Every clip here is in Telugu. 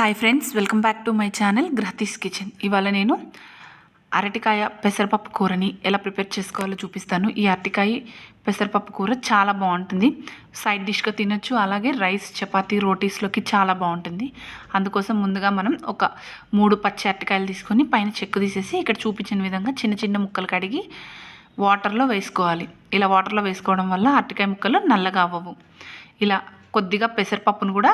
Hi friends welcome back to my channel Grahathi's kitchen ఇవాళ నేను అరటికాయ పెసరపప్పు కూరని ఎలా ప్రిపేర్ చేసుకోవాలో చూపిస్తాను. ఈ అరటికాయ పెసరపప్పు కూర చాలా బాగుంటుంది. సైడ్ డిష్గా తినొచ్చు అలాగే రైస్ చపాతీ రోటీస్లోకి చాలా బాగుంటుంది. అందుకోసం ముందుగా మనం ఒక మూడు పచ్చి అరటికాయలు తీసుకొని పైన చెక్కు తీసేసి ఇక్కడ చూపించిన విధంగా చిన్న చిన్న ముక్కలు కడిగి వాటర్లో వేసుకోవాలి. ఇలా వాటర్లో వేసుకోవడం వల్ల అరటికాయ ముక్కలు నల్లగా అవ్వవు. ఇలా కొద్దిగా పెసరపప్పును కూడా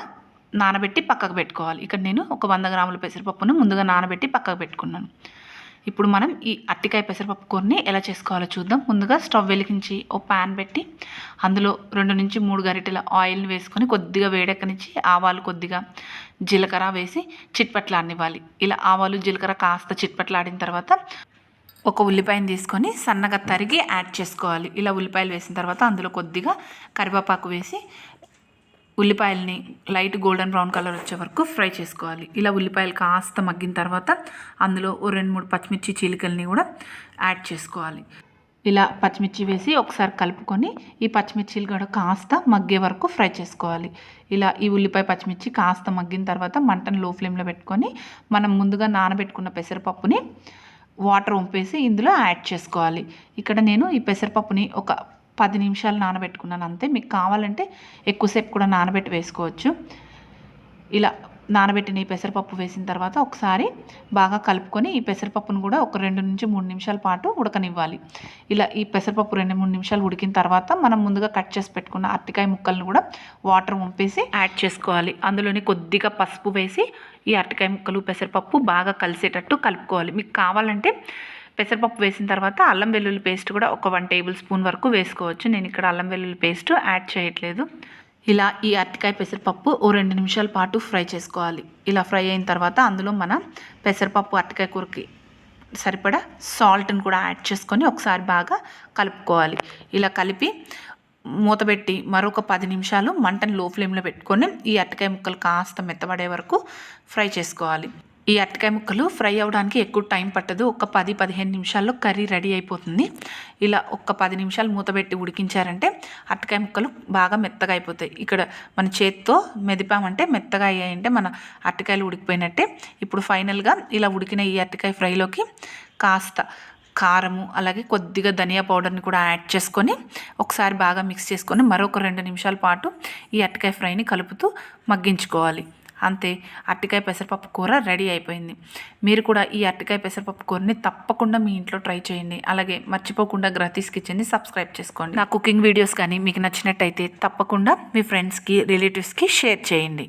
నానబెట్టి పక్కకు పెట్టుకోవాలి. ఇక్కడ నేను ఒక వంద గ్రాముల పెసరపప్పును ముందుగా నానబెట్టి పక్కకు పెట్టుకున్నాను. ఇప్పుడు మనం ఈ అట్టికాయ పెసరపప్పు కూరని ఎలా చేసుకోవాలో చూద్దాం. ముందుగా స్టవ్ వెలిగించి ఓ ప్యాన్ పెట్టి అందులో రెండు నుంచి మూడు గరిటెల ఆయిల్ని వేసుకొని కొద్దిగా వేడెక్కనిచ్చి ఆవాలు కొద్దిగా జీలకర్ర వేసి చిట్పట్లాడనివ్వాలి. ఇలా ఆవాలు జీలకర్ర కాస్త చిట్పట్లాడిన తర్వాత ఒక ఉల్లిపాయను తీసుకొని సన్నగా తరిగి యాడ్ చేసుకోవాలి. ఇలా ఉల్లిపాయలు వేసిన తర్వాత అందులో కొద్దిగా కరివేపాకు వేసి ఉల్లిపాయలని లైట్ గోల్డెన్ బ్రౌన్ కలర్ వచ్చే వరకు ఫ్రై చేసుకోవాలి. ఇలా ఉల్లిపాయలు కాస్త మగ్గిన తర్వాత అందులో ఓ రెండు మూడు పచ్చిమిర్చి చీలికల్ని కూడా యాడ్ చేసుకోవాలి. ఇలా పచ్చిమిర్చి వేసి ఒకసారి కలుపుకొని ఈ పచ్చిమిర్చిలు కూడా కాస్త మగ్గే వరకు ఫ్రై చేసుకోవాలి. ఇలా ఈ ఉల్లిపాయ పచ్చిమిర్చి కాస్త మగ్గిన తర్వాత మంటను లో ఫ్లేమ్లో పెట్టుకొని మనం ముందుగా నానబెట్టుకున్న పెసరపప్పుని వాటర్ వంపేసి ఇందులో యాడ్ చేసుకోవాలి. ఇక్కడ నేను ఈ పెసరపప్పుని ఒక పది నిమిషాలు నానబెట్టుకున్నాను అంతే. మీకు కావాలంటే ఎక్కువసేపు కూడా నానబెట్టి వేసుకోవచ్చు. ఇలా నానబెట్టిన ఈ పెసరపప్పు వేసిన తర్వాత ఒకసారి బాగా కలుపుకొని ఈ పెసరపప్పును కూడా ఒక రెండు నుంచి మూడు నిమిషాల పాటు ఉడకనివ్వాలి. ఇలా ఈ పెసరపప్పు రెండు మూడు నిమిషాలు ఉడికిన తర్వాత మనం ముందుగా కట్ చేసి పెట్టుకున్న అరటికాయ ముక్కలను కూడా వాటర్ వంపేసి యాడ్ చేసుకోవాలి. అందులోని కొద్దిగా పసుపు వేసి ఈ అరటికాయ ముక్కలు పెసరపప్పు బాగా కలిసేటట్టు కలుపుకోవాలి. మీకు కావాలంటే పెసరపప్పు వేసిన తర్వాత అల్లం వెల్లుల్లి పేస్ట్ కూడా ఒక వన్ టేబుల్ స్పూన్ వరకు వేసుకోవచ్చు. నేను ఇక్కడ అల్లం వెల్లుల్లి పేస్ట్ యాడ్ చేయట్లేదు. ఇలా ఈ అరటికాయ పెసరపప్పు ఓ రెండు నిమిషాల పాటు ఫ్రై చేసుకోవాలి. ఇలా ఫ్రై అయిన తర్వాత అందులో మన పెసరపప్పు అరటికాయ కూరకి సరిపడా సాల్ట్ని కూడా యాడ్ చేసుకొని ఒకసారి బాగా కలుపుకోవాలి. ఇలా కలిపి మూతపెట్టి మరొక పది నిమిషాలు మంటను లో ఫ్లేమ్లో పెట్టుకొని ఈ అరటికాయ ముక్కలు కాస్త మెత్తబడే వరకు ఫ్రై చేసుకోవాలి. ఈ అరటికాయ ముక్కలు ఫ్రై అవ్వడానికి ఎక్కువ టైం పట్టదు. ఒక పది పదిహేను నిమిషాల్లో కర్రీ రెడీ అయిపోతుంది. ఇలా ఒక పది నిమిషాలు మూతబెట్టి ఉడికించారంటే అరటికాయ ముక్కలు బాగా మెత్తగా అయిపోతాయి. ఇక్కడ మన చేత్తో మెదిపామంటే మెత్తగా అయ్యాయంటే మన అరటికాయలు ఉడికిపోయినట్టే. ఇప్పుడు ఫైనల్గా ఇలా ఉడికిన ఈ అరటికాయ ఫ్రైలోకి కాస్త కారము అలాగే కొద్దిగా ధనియా పౌడర్ని కూడా యాడ్ చేసుకొని ఒకసారి బాగా మిక్స్ చేసుకొని మరొక రెండు నిమిషాల పాటు ఈ అరటికాయ ఫ్రైని కలుపుతూ మగ్గించుకోవాలి. అంతే అరటికాయ పెసరపప్పు కూర రెడీ అయిపోయింది. మీరు కూడా ఈ అరటికాయ పెసరపప్పు కూరని తప్పకుండా మీ ఇంట్లో ట్రై చేయండి. అలాగే మర్చిపోకుండా గ్రతీస్ కిచెన్ని సబ్స్క్రైబ్ చేసుకోండి. నా కుకింగ్ వీడియోస్ కానీ మీకు నచ్చినట్టయితే తప్పకుండా మీ ఫ్రెండ్స్కి రిలేటివ్స్కి షేర్ చేయండి.